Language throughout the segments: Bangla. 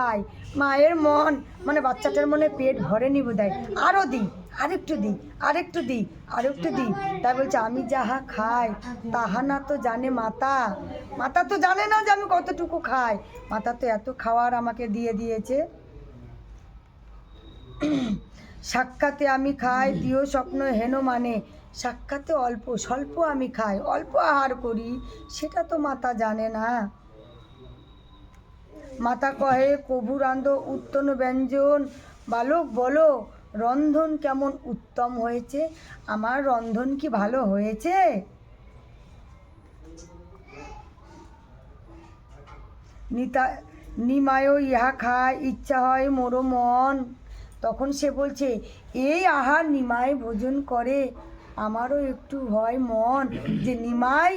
খাই মায়ের মন মানে বাচ্চাটার মনে পেট ভরে নিব দেয় আরও দিই, আরেকটু দিই আরেকটু দিই আরেকটু দিই। তাই বলছে, আমি যাহা খাই, তাহা না তো জানে মাতা। মাতা তো জানে না যে আমি কতটুকু খাই। মাতা তো এত খাওয়ার আমাকে দিয়ে দিয়েছে। সাক্ষাতে আমি খাই, প্রিয় স্বপ্ন হেন মানে। সাক্ষাতে অল্প, স্বল্প আমি খাই, অল্প আহার করি, সেটা তো মাতা জানে না। মাতা কহে, কভু রান্ধ, উত্তন ব্যঞ্জন, বালক বলো, রন্ধন কেমন উত্তম হয়েছে? আমার রন্ধন কি ভালো হয়েছে? নিতা নিমায় ইহা খায়, ইচ্ছা হয় মোর মন। তখন সে বলছে, এই আহার নিমাই ভোজন করে, আমারও একটু হয় মন যে নিমাই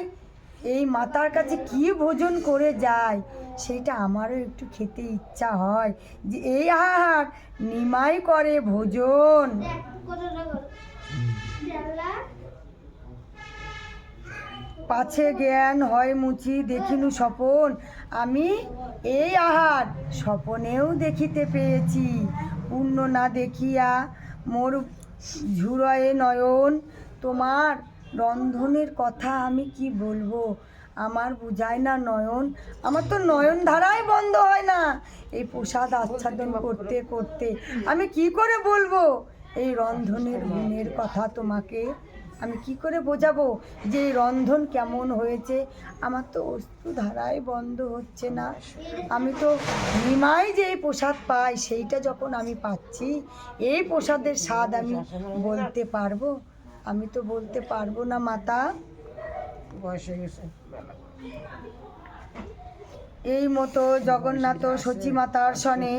এই মাতার কাছে কি ভোজন করে যায়? সেটা আমারও একটু খেতে ইচ্ছা হয় যে এই আহার নিমাই করে ভোজন। পাছে জ্ঞান হয় মুচি, দেখিনু স্বপন। আমি এই আহার স্বপনেও দেখিতে পেয়েছি। পূর্ণ না দেখিয়া মোর ঝুরয়ে নয়ন তোমার রন্ধনের কথা আমি কি বলব? আমার বুঝায় না নয়ন। আমার তো নয়ন ধারাই বন্ধ হয় না। এই প্রসাদ আচ্ছাদন করতে করতে আমি কি করে বলব? এই রন্ধনের গুণের কথা তোমাকে আমি কি করে বোঝাবো? যে এই রন্ধন কেমন হয়েছে? আমার তো অস্তু ধারায় বন্ধ হচ্ছে না। আমি তো নিমাই যে এই প্রসাদ পাই সেইটা যখন আমি পাচ্ছি এই প্রসাদের স্বাদ আমি বলতে পারব? আমি তো বলতে পারব না, মাতা। বয়স হয়ে গেছে। এই মতো জগন্নাথ সচী মাতার সনে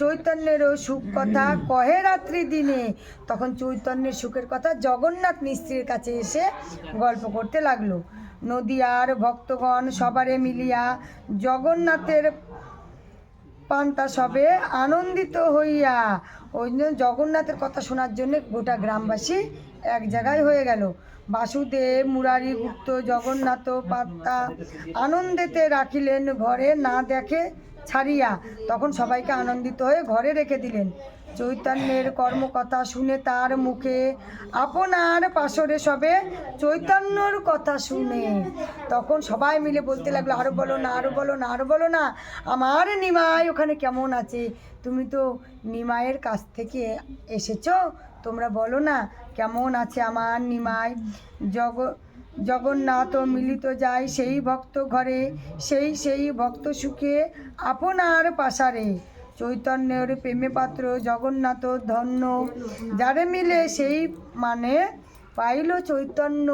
চৈতন্যেরও সুখ কথা কহে রাত্রি দিনে। তখন চৈতন্যের সুখের কথা জগন্নাথ মিস্ত্রির কাছে এসে গল্প করতে লাগল। নদিয়ার ভক্তগণ সবারে মিলিয়া জগন্নাথের পান্তা সবে আনন্দিত হইয়া। ওই জন্য জগন্নাথের কথা শোনার জন্য গোটা গ্রামবাসী এক জায়গায় হয়ে গেল। বাসুদেব মুরারি গুপ্ত জগন্নাথ পাত্তা আনন্দেতে রাখিলেন, ঘরে না দেখে ছাড়িয়া। তখন সবাইকে আনন্দিত হয়ে ঘরে রেখে দিলেন। চৈতন্যের কর্মকথা শুনে তার মুখে আপনার পাশরে সবে চৈতন্যর কথা শুনে। তখন সবাই মিলে বলতে লাগল আরও বলো না আরও বলো না আরও বলো না, আমার নিমাই ওখানে কেমন আছে? তুমি তো নিমাইয়ের কাছ থেকে এসেছ, তোমরা বলো না, কেমন আছে আমার নিমাই? জগ, জগন্নাথ মিলিত যায় সেই ভক্ত ঘরে, সেই সেই ভক্ত সুখে আপনার পাশারে। চৈতন্যের প্রেমে পাত্র জগন্নাথ ধন্য। যারে মিলে সেই মানে পাইল চৈতন্য।